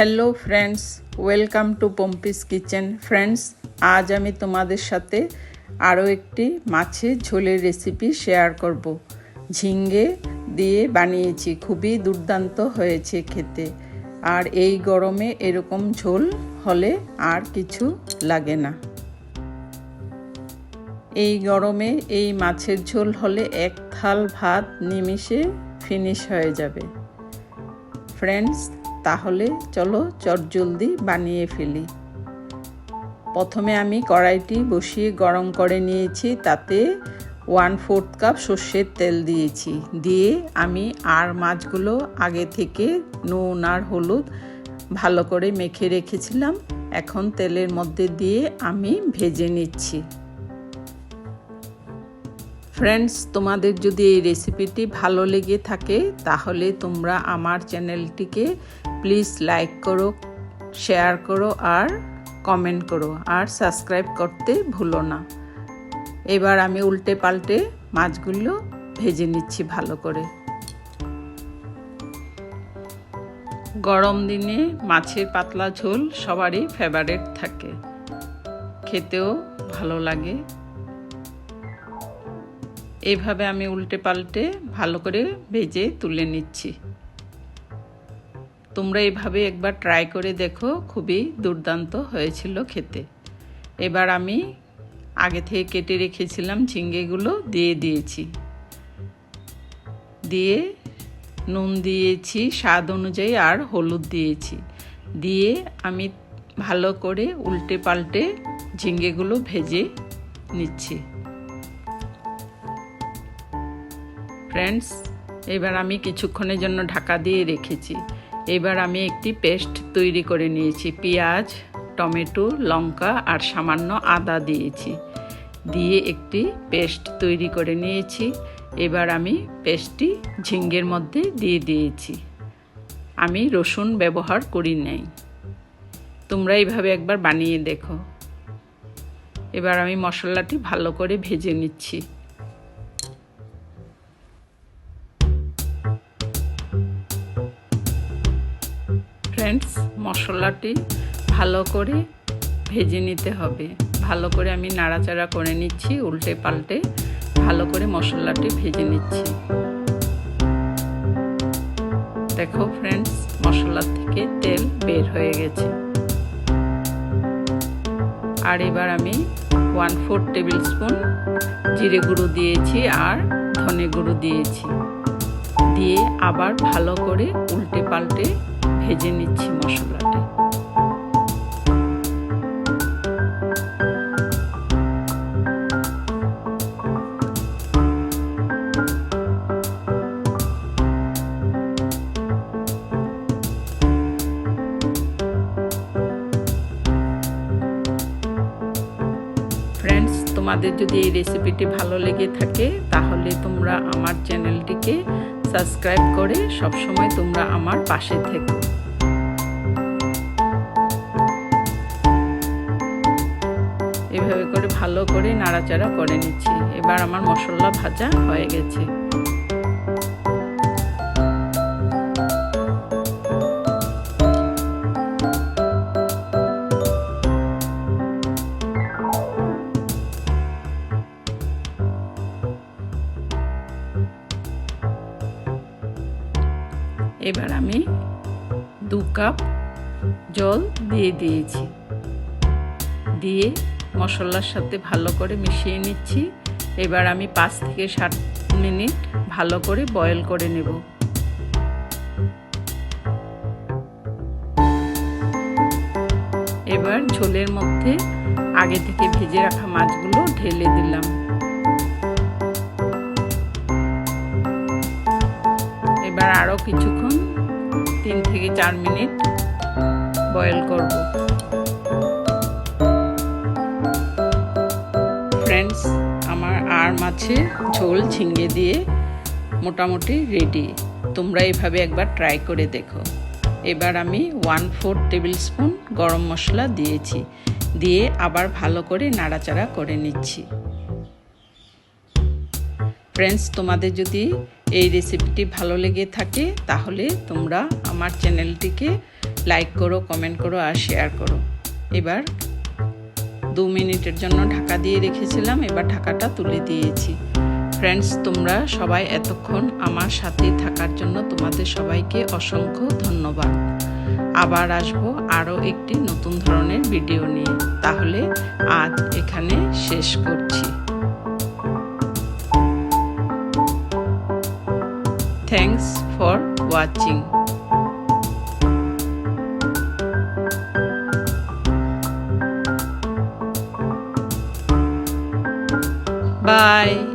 Hello friends welcome to Pompi's kitchen friends আজ আমি তোমাদের সাথে আরও একটি মাছের ঝোলের রেসিপি শেয়ার করব। ঝিঙ্গে দিয়ে বানিয়েছি। খুবই দুর্দান্ত হয়েছে খেতে। আর এই গরমে এরকম ঝোল হলে আর কিছু লাগে না। এই গরমে এই মাছের ঝোল হলে এক থাল ভাত নিমিষে ফিনিশ হয়ে যাবে। ফ্রেন্ডস তাহলে চলো চটজলদি বানিয়ে ফেলি। প্রথমে আমি কড়াইটি বসিয়ে গরম করে নিয়েছি, তাতে ওয়ান ফোর্থ কাপ সর্ষের তেল দিয়েছি। দিয়ে আমি আর মাছগুলো আগে থেকে নুন আর হলুদ ভালো করে মেখে রেখেছিলাম। এখন তেলের মধ্যে দিয়ে আমি ভেজে নিচ্ছি। ফ্রেন্ডস, তোমাদের যদি এই রেসিপিটি ভালো লেগে থাকে, তাহলে তোমরা আমার চ্যানেলটিকে প্লিজ লাইক করো শেয়ার করো আর কমেন্ট করো আর সাবস্ক্রাইব করতে ভুলো না। এবার আমি উল্টে পাল্টে মাছগুলো ভেজে নিচ্ছি ভালো করে। গরম দিনে মাছের পাতলা ঝোল সবারই ফেভারেট থাকে। খেতেও ভালো লাগে। এভাবে আমি উল্টে পাল্টে ভালো করে ভেজে তুলে নিচ্ছি। তোমরা এইভাবে একবার ট্রাই করে দেখো, খুবই দুর্দান্ত হয়েছিল খেতে। এবার আমি আগে থেকে কেটে রেখেছিলাম ঝিঙ্গেগুলো, দিয়ে দিয়েছি। দিয়ে নুন দিয়েছি, স্বাদ অনুযায়ী আর হলুদ দিয়েছি। দিয়ে আমি ভালো করে উল্টে পাল্টে ঝিঙ্গেগুলো ভেজে নিচ্ছি। ফ্রেন্ডস এবার আমি কিছুক্ষণের জন্য ঢাকা দিয়ে রেখেছি। এবার আমি একটি পেস্ট তৈরি করে নিয়েছি। পেঁয়াজ, টমেটো, লঙ্কা আর সামান্য আদা দিয়েছি। দিয়ে একটি পেস্ট তৈরি করে নিয়েছি। এবার আমি পেস্টটি ঝিঙ্গের মধ্যে দিয়ে দিয়েছি। আমি রসুন ব্যবহার করি নাই। তোমরা এইভাবে একবার বানিয়ে দেখো। এবার আমি মশলাটি ভালো করে ভেজে নিচ্ছি। মশলাটি ভালো করে ভেজে নিতে হবে। ভালো করে আমি নাড়াচাড়া করে নিচ্ছি, উল্টে পাল্টে ভালো করে মশলাটি ভেজে নিচ্ছি। দেখো ফ্রেন্ডস মশলা থেকে তেল বের হয়ে গেছে। আর এবার আমি ওয়ান ফোর টেবিল স্পুন জিরে গুঁড়ো দিয়েছি আর ধনে গুঁড়ো দিয়েছি। দিয়ে আবার ভালো করে উল্টে পাল্টে ভেজে নিচ্ছি মশলাটি। তোমাদের যদি এই রেসিপিটি ভালো লেগে থাকে, তাহলে তোমরা আমার চ্যানেলটিকে সাবস্ক্রাইব করে সবসময় তোমরা আমার পাশে থেকো। এভাবে করে ভালো করে নাড়াচাড়া করে নিচ্ছি। এবার আমার মশলা ভাজা হয়ে গেছে। এবার আমি দু কাপ জল দিয়ে দিয়েছি। দিয়ে মশলার সাথে ভালো করে মিশিয়ে নিচ্ছি। এবার আমি পাঁচ থেকে সাত মিনিট ভালো করে বয়েল করে নেব। এবার ঝোলের মধ্যে আগে থেকে ভেজে রাখা মাছগুলো ঢেলে দিলাম। এবার আরও কিছুক্ষণ, তিন থেকে চার মিনিট বয়েল করব। ফ্রেন্ডস আমার আর মাছে ঝোল ঝিঙ্গে দিয়ে মোটামুটি রেডি তোমরা এভাবে একবার ট্রাই করে দেখো। এবার আমি ওয়ান ফোর টেবিল স্পুন গরম মশলা দিয়েছি। দিয়ে আবার ভালো করে নাড়াচাড়া করে নিচ্ছি। ফ্রেন্ডস তোমাদের যদি এই রেসিপিটি ভালো লেগে থাকে, তাহলে তোমরা আমার চ্যানেলটিকে লাইক করো কমেন্ট করো আর শেয়ার করো। এবার দু মিনিটের জন্য ঢাকা দিয়ে রেখেছিলাম, এবার ঢাকাটা তুলে দিয়েছি। ফ্রেন্ডস তোমরা সবাই এতক্ষণ আমার সাথে থাকার জন্য তোমাদের সবাইকে অসংখ্য ধন্যবাদ। আবার আসব আরও একটি নতুন ধরনের ভিডিও নিয়ে। তাহলে আজ এখানে শেষ করছি। Thanks for watching Bye.